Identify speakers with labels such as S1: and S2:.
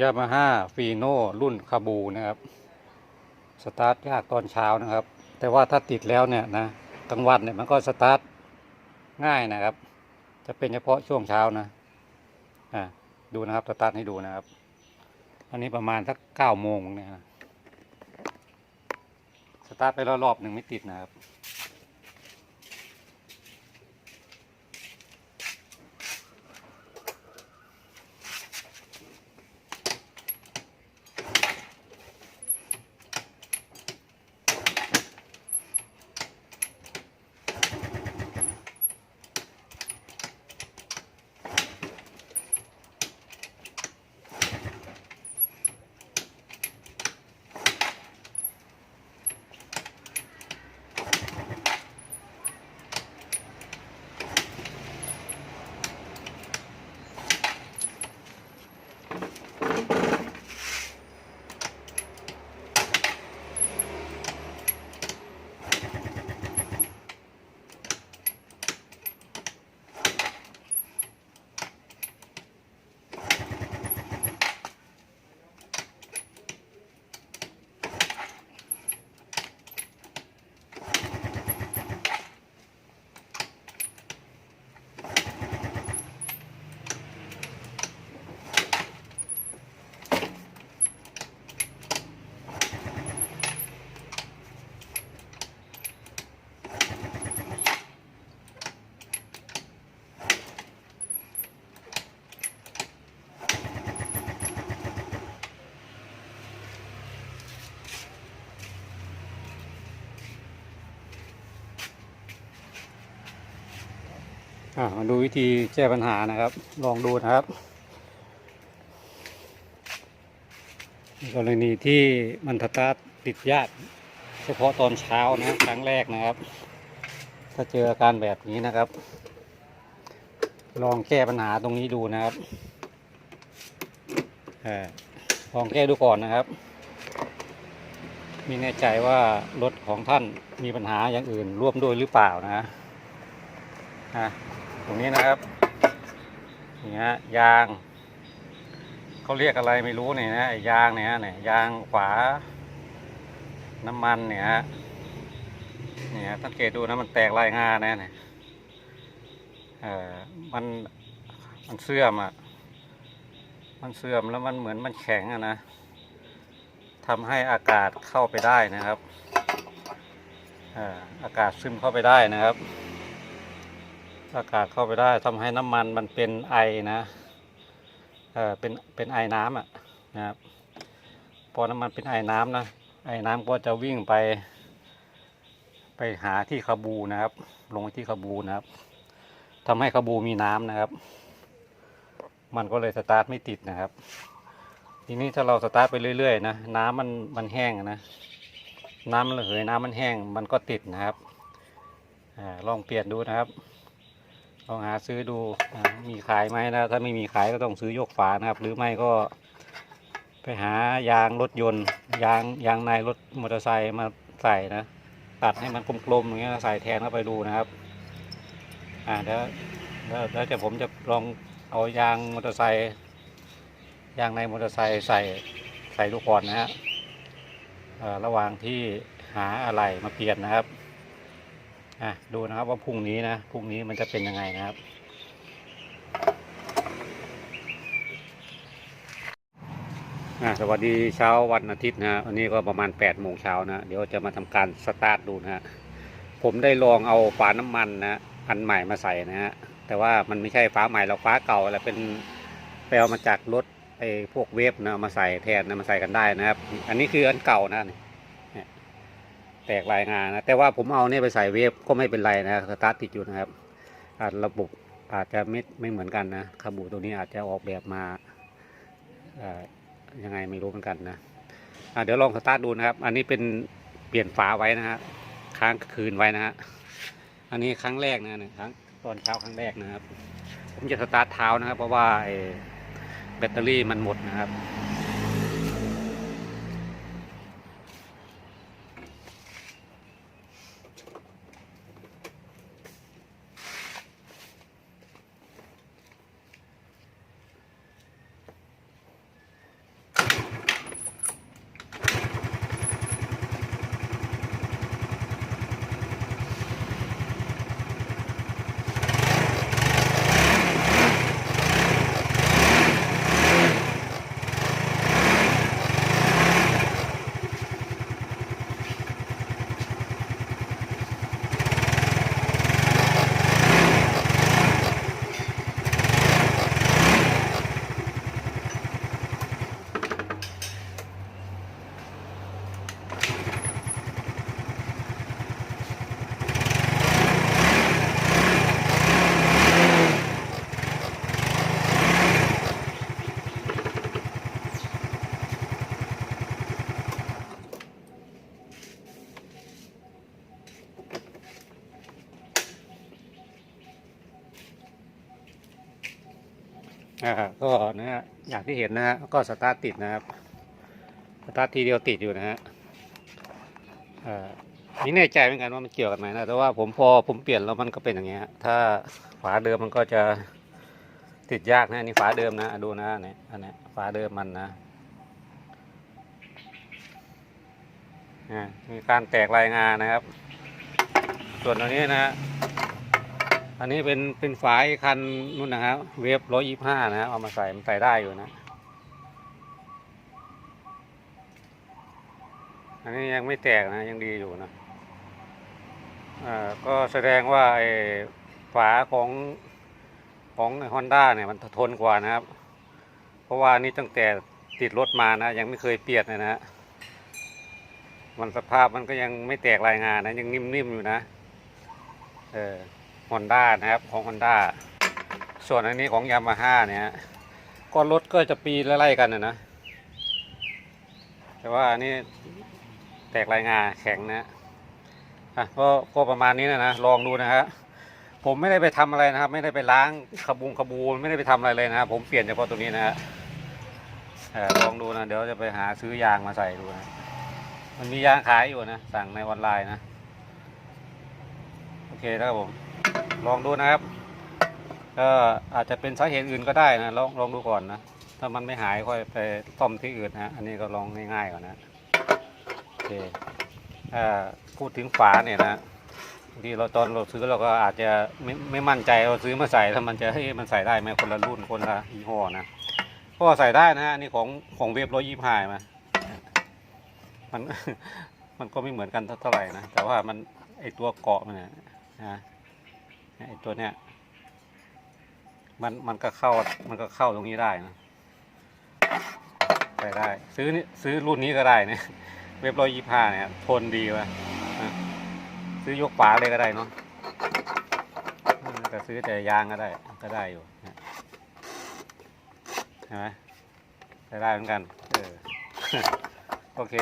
S1: ยามาฮ่าฟีโน่รุ่นคาบูนะครับ สตาร์ทยากตอนเช้านะครับ แต่ว่าถ้าติดแล้วเนี่ยนะกลางวันเนี่ยมันก็สตาร์ทง่ายนะครับ จะเป็นเฉพาะช่วงเช้านะอ่าดูนะครับสตาร์ทให้ดูนะครับ อันนี้ประมาณสักเก้าโมงเนี่ยนะสตาร์ทไปแล้วรอบหนึ่งไม่ติดนะครับ มาดูวิธีแก้ปัญหานะครับ ลองดูนะครับกรณีที่มันสตาร์ทติดยากเฉพาะตอนเช้านะครั้งแรกนะครับ ถ้าเจออาการแบบนี้นะครับ ลองแก้ปัญหาตรงนี้ดูนะครับลองแก้ดูก่อนนะครับ มีแน่ใจว่ารถของท่านมีปัญหาอย่างอื่นร่วมด้วยหรือเปล่านะอะ ตรงนี้นะครับนี่ฮะยางเขาเรียกอะไรไม่รู้เนี่ยนะยางเนี่ยเนี่ยยางขวา น้ำมันเนี่ยฮะเนี่ยสังเกตดูนะมันแตกลายงานะเนี่ยเออมันมันเสื่อมอะมันเสื่อมแล้วมันเหมือนมันแข็งอะนะทำให้อากาศเข้าไปได้นะครับอ่ออากาศซึมเข้าไปได้นะครับ อากาศเข้าไปได้ทำให้น้ำมันมันเป็นไอนะเออเป็นเป็นไอน้ำอะนะครับพอน้ำมันเป็นไอน้ำนะไอน้ำก็จะวิ่งไป ไปหาที่คาบูนะครับ ลงที่คาบูนะครับทำให้คาบูมีน้ำนะครับ มันก็เลยสตาร์ทไม่ติดนะครับ ทีนี้ถ้าเราสตาร์ทไปเรื่อยๆนะน้ำมันมันแห้งนะน้ำระเหยน้ำมันแห้งมันก็ติดนะครับอาลองเปลี่ยนดูนะครับ ลองหาซื้อดูมีขายไหมนะถ้าไม่มีขายก็ต้องซื้อยกฝานะครับ หรือไม่ก็ไปหายางรถยนต์ ยางยางในรถมอเตอร์ไซค์มาใส่นะ ตัดให้มันกลมๆอย่างเงี้ยใส่แทนเข้าไปดูนะครับ อ่าเดี๋ยวเดี๋ยวจะผมจะลองเอายางมอเตอร์ไซค์ยางในมอเตอร์ไซค์ใส่ใส่ลูกบอลนะฮะระหว่างที่หาอะไรมาเปลี่ยนนะครับ อะดูนะครับว่าพรุ่งนี้นะพรุ่งนี้มันจะเป็นยังไงนะครับอะสวัสดีเช้าวันอาทิตย์นะฮะวันนี้ก็ประมาณ8ปดโมงเช้านะ เดี๋ยวจะมาทำการสตาร์ทดูนะฮะผมได้ลองเอาฝาน้ำมันนะอันใหม่มาใส่นะฮะแต่ว่ามันไม่ใช่ฝาใหม่เราฝาเก่าแหละเป็นไปเอามาจากรถไอ้พวกเวฟนะมาใส่แทนนะมาใส่กันได้นะครับ อันนี้คืออันเก่านะนี่ แตกลายงานนะแต่ว่าผมเอาเนี่ยไปใส่เวฟก็ไม่เป็นไรนะสตาร์ทติดอยู่นะครับอาจระบบอาจจะไม่ไม่เหมือนกันนะคาบูตัวนี้อาจจะออกแบบมาอ่อยังไงไม่รู้เหมือนกันนะะเดี๋ยวลองสตาร์ทดูนะครับ อันนี้เป็นเปลี่ยนฝาไว้นะฮะค้างคืนไว้นะฮะอันนี้ครั้งแรกนะนี่ยครั้งตอนเช้าครั้งแรกนะครับ ผมจะสตาร์ทเท้านะครับ เพราะว่าแบตเตอรี่มันหมดนะครับ อ่าก็นะฮะอย่างที่เห็นนะฮะก็สตาร์ทติดนะครับสตาร์ททีเดียวติดอยู่นะฮะอ่าไม่แน่ใจเหมือนกันว่ามันเกี่ยวกันไหมนะแต่ว่าผมพอผมเปลี่ยนแล้วมันก็เป็นอย่างเงี้ยถ้าฝาเดิมมันก็จะติดยากนะนี่ฝาเดิมนะดูนะเนี่ยอันนี้ฝาเดิมมันนะมีการแตกรายงานนะครับ ส่วนอันนี้นะฮะ อันนี้เป็นเป็นฝายคันนู่นนะครับเวฟร้อยยี่ห้านะฮะเอามาใส่มันใส่ได้อยู่นะ อันนี้ยังไม่แตกนะยังดีอยู่นะอ่าก็แสดงว่าไอ้ฝาของของฮอนด้าเนี่ยมันทนกว่านะครับ เพราะว่านี่ตั้งแต่ติดรถมานะ ยังไม่เคยเปียนเลยนะฮะมันสภาพมันก็ยังไม่แตกรายงานนะ ยังนิ่มๆอยู่นะ เออ ฮอนด้านะครับของฮอนด้าส่วนอันนี้ของยามาฮ่าเนี่ยก็รถก็จะปีไล่ๆกันนะนะ แต่ว่าอันนี้แตกรายงานแข็งนะอะก็ก็ประมาณนี้นะนะลองดูนะฮะผมไม่ได้ไปทำอะไรนะครับ ไม่ได้ไปล้างขบุงขบูไม่ได้ไปทำอะไรเลยนะครับผมเปลี่ยนเฉพาะตัวนี้นะฮะลองดูนะเดี๋ยวจะไปหาซื้อยางมาใส่ดูนะมันมียางขายอยู่นะ สั่งในออนไลน์นะ โอเคนะครับผม ลองดูนะครับก็อาจจะเป็นสาเหตุอื่นก็ได้นะลองลองดูก่อนนะ ถ้ามันไม่หายค่อยไปซ่อมที่อื่นนะอันนี้ก็ลองง่ายๆก่อนนะโอเคอ่าพูดถึงฝาเนี่ยนะที่เราตอนเราซื้อเราก็อาจจะไม่ไม่มั่นใจเราซื้อมาใส่ถ้ามันจะให้มันใส่ได้ไหมคนละรุ่นคนละยี่ห้อนะก็ใส่ได้นะฮะนี่ของของเวฟร้อยยี่ห้ามามันมันก็ไม่เหมือนกันเท่าไหร่นะแต่ว่ามันไอตัวเกาะมันนะ ไอตัวเนี้ยมันมันก็เข้ามันก็เข้าตรงนี้ได้นะใส่ได้ซื้อนี่ซื้อรุ่นนี้ก็ได้นะเว็บร้อยยี่ห้าเนี่ยทนดีว่ะนะซื้อยกฝาเลยก็ได้เนาะอืมแต่ซื้อแต่ยางก็ได้ก็ได้อยู่นะเห็นไหมใช้ได้เหมือนกันเออโอเค